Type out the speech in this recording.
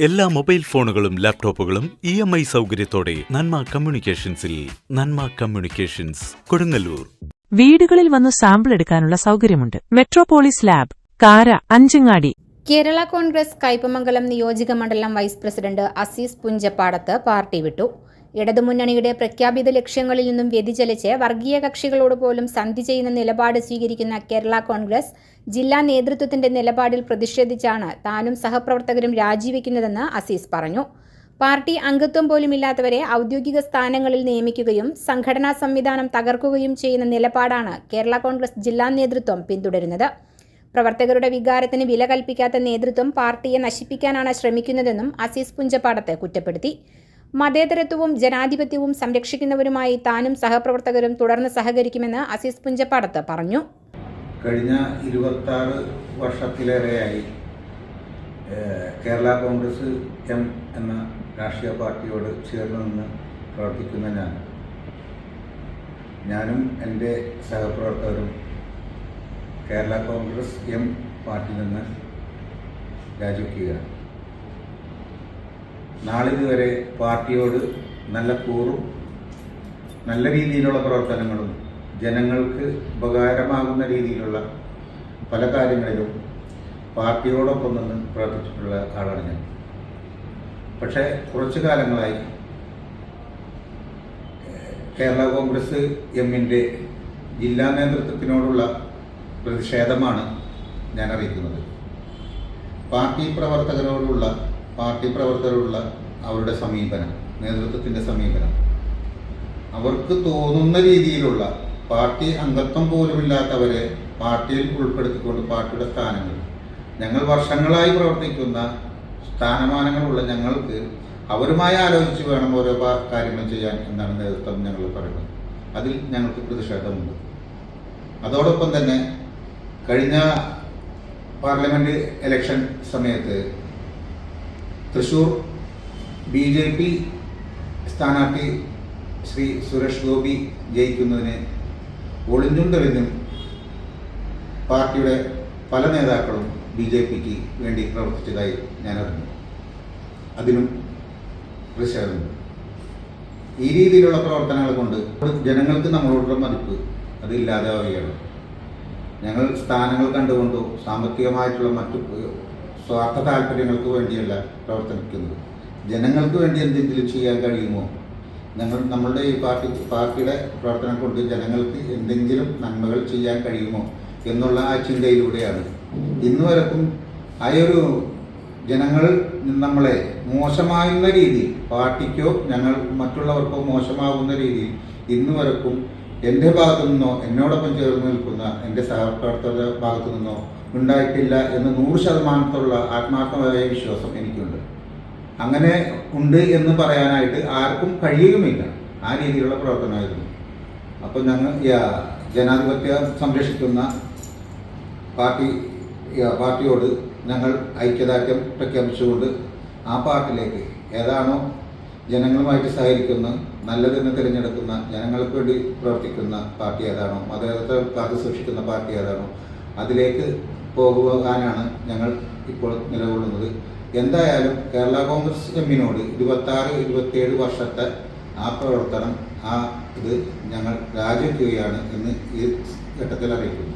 എല്ലാ മൊബൈൽ ഫോണുകളും ലാപ്ടോപ്പുകളും ഇ എം ഐ സൗകര്യത്തോടെ നന്മ കമ്മ്യൂണിക്കേഷൻസിൽ നന്മ കമ്മ്യൂണിക്കേഷൻസ് കൊടുങ്ങല്ലൂർ. വീടുകളിൽ വന്ന് സാമ്പിൾ എടുക്കാനുള്ള സൗകര്യമുണ്ട്. മെട്രോപോളിസ് ലാബ് കാര അഞ്ചങ്ങാടി. കേരള കോൺഗ്രസ് കൈപ്പമംഗലം നിയോജക മണ്ഡലം vice president Azeez Punchappadath party വിട്ടു. ഇടതുമുന്നണിയുടെ പ്രഖ്യാപിത ലക്ഷ്യങ്ങളിൽ നിന്നും വ്യതിചലിച്ച് വർഗീയ കക്ഷികളോട് പോലും സന്ധി ചെയ്യുന്ന നിലപാട് സ്വീകരിക്കുന്ന കേരള കോൺഗ്രസ് ജില്ലാ നേതൃത്വത്തിന്റെ നിലപാടിൽ പ്രതിഷേധിച്ചാണ് താനും സഹപ്രവർത്തകരും രാജിവെക്കുന്നതെന്ന് അസീസ് പറഞ്ഞു. പാർട്ടി അംഗത്വം പോലുമില്ലാത്തവരെ ഔദ്യോഗിക സ്ഥാനങ്ങളിൽ നിയമിക്കുകയും സംഘടനാ സംവിധാനം തകർക്കുകയും ചെയ്യുന്ന നിലപാടാണ് കേരള കോൺഗ്രസ് ജില്ലാ നേതൃത്വം പിന്തുടരുന്നത്. പ്രവർത്തകരുടെ വികാരത്തിന് വില കൽപ്പിക്കാത്ത നേതൃത്വം പാർട്ടിയെ നശിപ്പിക്കാനാണ് ശ്രമിക്കുന്നതെന്നും അസീസ് പുഞ്ചപ്പാടത്ത് കുറ്റപ്പെടുത്തി. മതേതരത്വവും ജനാധിപത്യവും സംരക്ഷിക്കുന്നവരുമായി താനും സഹപ്രവർത്തകരും തുടർന്ന് സഹകരിക്കുമെന്ന് അസീസ് പുഞ്ചപ്പാടത്ത് പറഞ്ഞു. കഴിഞ്ഞ ഇരുപത്താറ് വർഷത്തിലേറെയായി കേരള കോൺഗ്രസ് എം എന്ന രാഷ്ട്രീയ പാർട്ടിയോട് ചേർന്ന് നിന്ന് പ്രവർത്തിക്കുന്ന ഞാൻ ഞാനും എന്റെ സഹപ്രവർത്തകരും കേരള കോൺഗ്രസ് എം പാർട്ടിയിൽ നിന്ന് രാജിവെക്കുകയാണ്. നാളിതുവരെ പാർട്ടിയോട് നല്ല കൂറും നല്ല രീതിയിലുള്ള പ്രവർത്തനങ്ങളും ജനങ്ങൾക്ക് ഉപകാരമാകുന്ന രീതിയിലുള്ള പല കാര്യങ്ങളിലും പാർട്ടിയോടൊപ്പം നിന്ന് പ്രവർത്തിച്ചിട്ടുള്ള ആളാണ് ഞാൻ. പക്ഷേ കുറച്ചു കാലങ്ങളായി കേരള കോൺഗ്രസ് എമ്മിന്റെ ജില്ലാ നേതൃത്വത്തിനോടുള്ള പ്രതിഷേധമാണ് ഞാൻ അറിയിക്കുന്നത്. പാർട്ടി പ്രവർത്തകരോടുള്ള പാർട്ടി പ്രവർത്തകരുള്ള അവരുടെ സമീപനം നേതൃത്വത്തിന്റെ സമീപനം. അവർക്ക് തോന്നുന്ന രീതിയിലുള്ള പാർട്ടി അംഗത്വം പോലുമില്ലാത്തവരെ പാർട്ടിയിൽ ഉൾപ്പെടുത്തിക്കൊണ്ട് പാർട്ടിയുടെ സ്ഥാനങ്ങൾ. ഞങ്ങൾ വർഷങ്ങളായി പ്രവർത്തിക്കുന്ന സ്ഥാനമാനങ്ങളുള്ള ഞങ്ങൾക്ക് അവരുമായി ആലോചിച്ച് വേണം ഓരോ കാര്യങ്ങൾ ചെയ്യാൻ എന്നാണ് നേതൃത്വം ഞങ്ങൾ പറയുന്നത്. അതിൽ ഞങ്ങൾക്ക് പ്രതിഷേധമുണ്ട്. അതോടൊപ്പം തന്നെ കഴിഞ്ഞ പാർലമെന്റ് ഇലക്ഷൻ സമയത്ത് തൃശൂർ ബി ജെ പി സ്ഥാനാർത്ഥി ശ്രീ സുരേഷ് ഗോപി ജയിക്കുന്നതിന് ഒളിഞ്ഞുണ്ടെന്നും പാർട്ടിയുടെ പല നേതാക്കളും ബി ജെ പിക്ക് വേണ്ടി പ്രവർത്തിച്ചതായി ഞാൻ അറിഞ്ഞു അതിനും പ്രതിഷേധമുണ്ട് ഈ രീതിയിലുള്ള പ്രവർത്തനങ്ങൾ കൊണ്ട് ജനങ്ങൾക്ക് നമ്മളോടുള്ള മതിപ്പ് അതില്ലാതെ ഇല്ലാതാവുകയാണ്. ഞങ്ങൾ സ്ഥാനങ്ങൾ കണ്ടുകൊണ്ടോ സാമ്പത്തികമായിട്ടുള്ള മറ്റു സ്വാർത്ഥ താല്പര്യങ്ങൾക്ക് വേണ്ടിയല്ല പ്രവർത്തിക്കുന്നത്. ജനങ്ങൾക്ക് വേണ്ടി എന്തെങ്കിലും ചെയ്യാൻ കഴിയുമോ? ഞങ്ങൾ നമ്മളുടെ ഈ പാർട്ടി പാർട്ടിയുടെ പ്രവർത്തനം കൊണ്ട് ജനങ്ങൾക്ക് എന്തെങ്കിലും നന്മകൾ ചെയ്യാൻ കഴിയുമോ എന്നുള്ള ആ ചിന്തയിലൂടെയാണ്. ഇന്ന് വരക്കും ആ ഒരു ജനങ്ങൾ നമ്മളെ മോശമാകുന്ന രീതിയിൽ പാർട്ടിക്കോ ഞങ്ങൾ മറ്റുള്ളവർക്കോ മോശമാകുന്ന രീതിയിൽ ഇന്ന് വരക്കും എന്റെ ഭാഗത്തു നിന്നോ എന്നോടൊപ്പം ചേർന്ന് നിൽക്കുന്ന എന്റെ സഹപ്രവർത്തകരുടെ ഭാഗത്തു നിന്നോ ഉണ്ടായിട്ടില്ല എന്ന് നൂറ് ശതമാനത്തുള്ള ആത്മാർത്ഥമായ വിശ്വാസം എനിക്കുണ്ട്. അങ്ങനെ ഉണ്ട് എന്ന് പറയാനായിട്ട് ആർക്കും കഴിയുകയുമില്ല. ആ രീതിയിലുള്ള പ്രവർത്തനമായിരുന്നു. അപ്പോൾ ഞങ്ങൾ ജനാധിപത്യ സംരക്ഷിക്കുന്ന പാർട്ടി പാർട്ടിയോട് ഞങ്ങൾ ഐക്യദാർഢ്യം പ്രഖ്യാപിച്ചുകൊണ്ട് ആ പാർട്ടിയിലേക്ക് ഏതാണോ ജനങ്ങളുമായിട്ട് സഹകരിക്കുന്ന നല്ലതെന്ന് തിരഞ്ഞെടുക്കുന്ന ജനങ്ങൾക്ക് വേണ്ടി പ്രവർത്തിക്കുന്ന പാർട്ടി ഏതാണോ മതേതരത്തെ കാത്തു സൂക്ഷിക്കുന്ന പാർട്ടി ഏതാണോ അതിലേക്ക് പോകുവാനാണ് ഞങ്ങൾ ഇപ്പോൾ നിലകൊള്ളുന്നത്. എന്തായാലും കേരള കോൺഗ്രസ് എമ്മിനോട് ഇരുപത്തി ആറ് ഇരുപത്തിയേഴ് വർഷത്തെ ആ പ്രവർത്തനം ആ ഇത് ഞങ്ങൾ രാജിവെക്കുകയാണ് എന്ന് ഈ ഘട്ടത്തിൽ അറിയിക്കുന്നു.